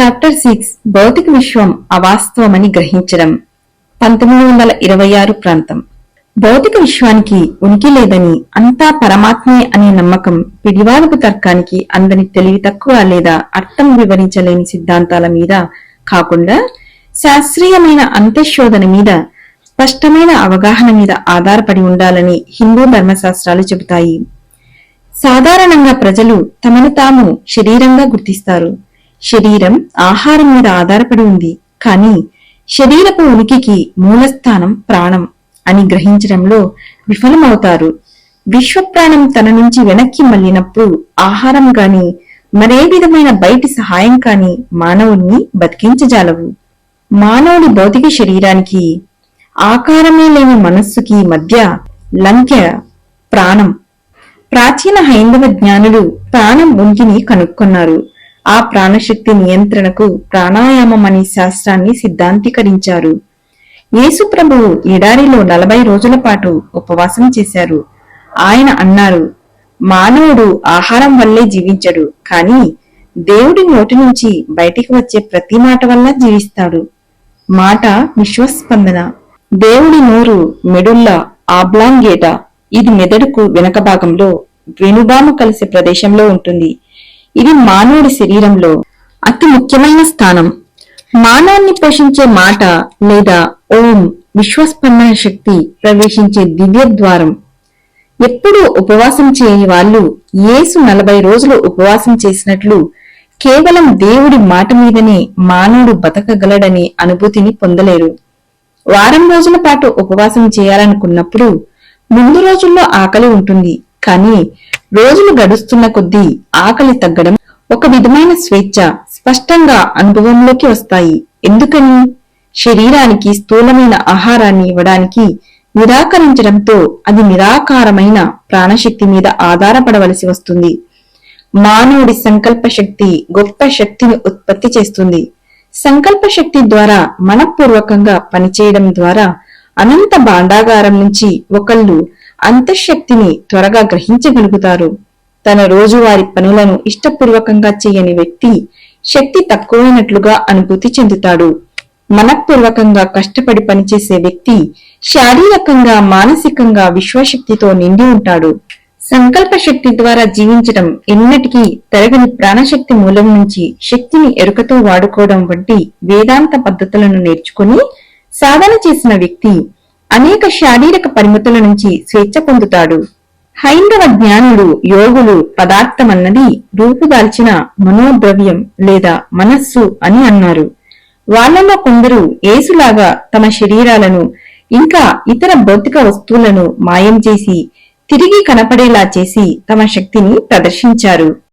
Chapter six భౌతిక విశ్వం అవాస్తవమని గ్రహించడం. పంతొమ్మిది వందల ఇరవై ఆరు ప్రాంతం. భౌతిక విశ్వానికి ఉనికి లేదని అంతా పరమాత్మే అనే నమ్మకం పిడివాదపు తర్కానికి అందని తెలివి తక్కువ లేదా అర్థం వివరించలేని సిద్ధాంతాల మీద కాకుండా శాస్త్రీయమైన అంత్యశోధన మీద స్పష్టమైన అవగాహన మీద ఆధారపడి ఉండాలని హిందూ ధర్మశాస్త్రాలు చెబుతాయి. సాధారణంగా ప్రజలు తమను తాము శరీరంగా గుర్తిస్తారు. శరీరం ఆహారం మీద ఆధారపడి ఉంది. కానీ శరీరపు ఉనికికి మూలస్థానం ప్రాణం అని గ్రహించడంలో విఫలమవుతారు. విశ్వప్రాణం తన నుంచి వెనక్కి మళ్ళినప్పుడు ఆహారం గాని మరే విధమైన బయటి సహాయం కాని మానవుణ్ణి బతికించజాలవు. మానవుడి భౌతిక శరీరానికి ఆకారమే లేని మనస్సుకి మధ్య లంకె ప్రాణం. ప్రాచీన హైందవ జ్ఞానులు ప్రాణం ఉనికిని కనుక్కున్నారు. ఆ ప్రాణశక్తి నియంత్రణకు ప్రాణాయామం అనే శాస్త్రాన్ని సిద్ధాంతీకరించారు. యేసు ప్రభువు ఎడారిలో నలభై రోజుల పాటు ఉపవాసం చేశారు. ఆయన అన్నారు మానవుడు ఆహారం వల్లే జీవించడు కానీ దేవుడి నోటి నుంచి బయటికి వచ్చే ప్రతి మాట వల్ల జీవిస్తాడు. మాట విశ్వస్పందన. దేవుడి నోరు మెడుల్ల ఆబ్లాంగేట. ఇది మెదడుకు వెనక భాగంలో వెనుబాము కలిసే ప్రదేశంలో ఉంటుంది. ఇది మానవుడి శరీరంలో అతి ముఖ్యమైన స్థానం. మానవుని పోషించే మాట లేదా ఓం విశ్వస్పందన శక్తి ప్రవేశించే దివ్య ద్వారం. ఎప్పుడూ ఉపవాసం చేయని వాళ్ళు యేసు నలభై రోజులు ఉపవాసం చేసినట్లు కేవలం దేవుడి మాట మీదనే మానవుడు బతకగలడనే అనుభూతిని పొందలేరు. వారం రోజుల పాటు ఉపవాసం చేయాలనుకున్నప్పుడు ముందు రోజుల్లో ఆకలి ఉంటుంది కానీ రోజులు గడుస్తున్న కొద్దీ ఆకలి తగ్గడం ఒక విధమైన స్వేచ్ఛ స్పష్టంగా అనుభవంలోకి వస్తాయి. ఎందుకని? శరీరానికి స్థూలమైన ఆహారాన్ని ఇవ్వడానికి నిరాకరించడంతో అది నిరాకారమైన ప్రాణశక్తి మీద ఆధారపడవలసి వస్తుంది. మానవుడి సంకల్ప శక్తి గొప్ప శక్తిని ఉత్పత్తి చేస్తుంది. సంకల్ప శక్తి ద్వారా మనపూర్వకంగా పనిచేయడం ద్వారా అనంత భాండాగారం నుంచి ఒకళ్ళు అంతఃశక్తిని త్వరగా గ్రహించగలుగుతారు. తన రోజువారి పనులను ఇష్టపూర్వకంగా చేయని వ్యక్తి శక్తి తక్కువైనట్లుగా అనుభూతి చెందుతాడు. మనపూర్వకంగా కష్టపడి పనిచేసే వ్యక్తి శారీరకంగా మానసికంగా విశ్వశక్తితో నిండి ఉంటాడు. సంకల్ప శక్తి ద్వారా జీవించడం ఎన్నటికీ తరగని ప్రాణశక్తి మూలం నుంచి శక్తిని ఎరుకతో వాడుకోవడం వంటి వేదాంత పద్ధతులను నేర్చుకుని సాధన చేసిన వ్యక్తి అనేక శారీరక పరిమితుల నుంచి స్వేచ్ఛ పొందుతాడు. హైందవ జ్ఞానులు యోగులు పదార్థమన్నది రూపుదాల్చిన మనోద్రవ్యం లేదా మనస్సు అని అన్నారు. వాళ్ళలో కొందరు ఏసులాగా తమ శరీరాలను ఇంకా ఇతర భౌతిక వస్తువులను మాయం చేసి తిరిగి కనపడేలా చేసి తమ శక్తిని ప్రదర్శించారు.